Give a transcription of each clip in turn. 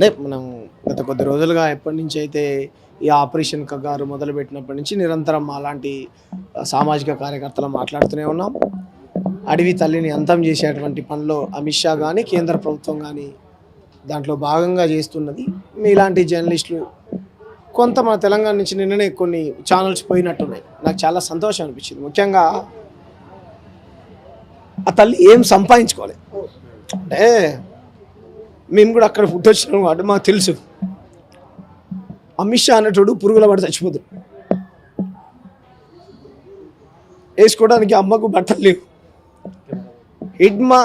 అంటే మనం గత కొద్ది రోజులుగా ఎప్పటి నుంచి అయితే ఈ ఆపరేషన్ కగారు మొదలుపెట్టినప్పటి నుంచి నిరంతరం అలాంటి సామాజిక కార్యకర్తలు మాట్లాడుతూనే ఉన్నాం. అడవి తల్లిని అంతం చేసేటువంటి పనిలో అమిత్ షా కానీ కేంద్ర ప్రభుత్వం కానీ దాంట్లో భాగంగా చేస్తున్నది. మీలాంటి జర్నలిస్టులు కొంత మన తెలంగాణ నుంచి నిన్ననే కొన్ని ఛానల్స్ పోయినట్టున్నాయి. నాకు చాలా సంతోషం అనిపించింది. ముఖ్యంగా ఆ తల్లి ఏం సంపాదించుకోవాలి అంటే మేము కూడా అక్కడ ఫుడ్ వచ్చినాం కాబట్టి మాకు తెలుసు. అమిత్ షా అనేటోడు పురుగుల పడి చచ్చిపోతాడు. వేసుకోవడానికి అమ్మకు బట్టలు లేవు. హిడ్మా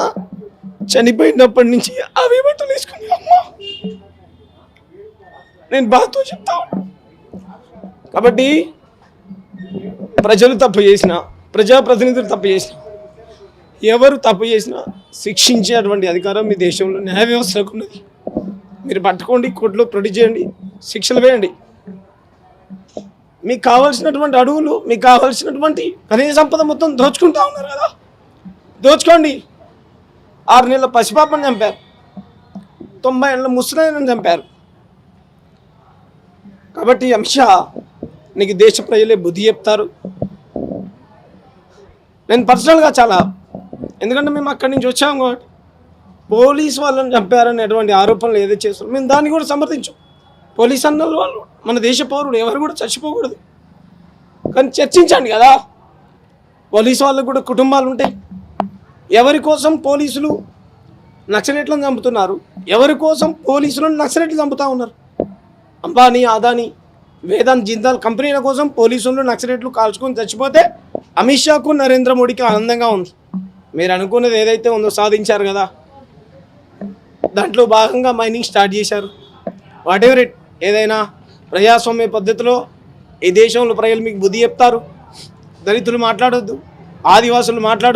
చనిపోయినప్పటి నుంచి అవి బట్టలు వేసుకుని అమ్మ. నేను బాధతో చెప్తా కాబట్టి ప్రజలు తప్పు చేసిన ప్రజాప్రతినిధులు తప్పు చేసిన ఎవరు తప్పు చేసినా శిక్షించేటువంటి అధికారం మీ దేశంలో న్యాయ వ్యవస్థకు ఉన్నది. మీరు పట్టుకోండి కోర్టులో ప్రొడ్యూస్ చేయండి శిక్షలు వేయండి. మీకు కావాల్సినటువంటి అడవులు మీకు కావాల్సినటువంటి ఖనిజ సంపద మొత్తం దోచుకుంటా ఉన్నారు కదా. దోచుకోండి. ఆరు నెలల పసిపాపని చంపారు. తొంభై ఏళ్ళ ముసలాయనని చంపారు. కాబట్టి అమిత్ షా నీకు దేశ ప్రజలే బుద్ధి చెప్తారు. నేను పర్సనల్గా చాలా ఎందుకంటే మేము అక్కడి నుంచి వచ్చాము కాబట్టి. పోలీస్ వాళ్ళని చంపారనేటువంటి ఆరోపణలు ఏదైతే చేస్తారో మేము దాన్ని కూడా సమర్థించాం. పోలీస్ అన్నలు వాళ్ళు మన దేశ పౌరుడు ఎవరు కూడా చచ్చిపోకూడదు. కానీ చర్చించండి కదా. పోలీస్ వాళ్ళకు కూడా కుటుంబాలు ఉంటాయి. ఎవరి కోసం పోలీసులు నక్సలెట్లను చంపుతున్నారు? ఎవరి కోసం పోలీసులను నక్సలెట్లు చంపుతా ఉన్నారు? అంబానీ అదానీ వేదాంత్ జిందాల్ కంపెనీల కోసం పోలీసులు నక్సలెట్లు కాల్చుకొని చచ్చిపోతే అమిత్ షాకు నరేంద్ర మోడీకి ఆనందంగా ఉంది. మీరు అనుకున్నది ఏదైతే ఉందో సాధించారు కదా. దాంట్లో భాగంగా మైనింగ్ స్టార్ట్ చేశారు. వాట్ ఎవర్ ఇట్ ఏదైనా ప్రజాస్వామ్య పద్ధతిలో ఈ దేశంలో ప్రజలు మీకు బుద్ధి చెప్తారు. దళితులు మాట్లాడొద్దు ఆదివాసులు మాట్లాడొద్దు.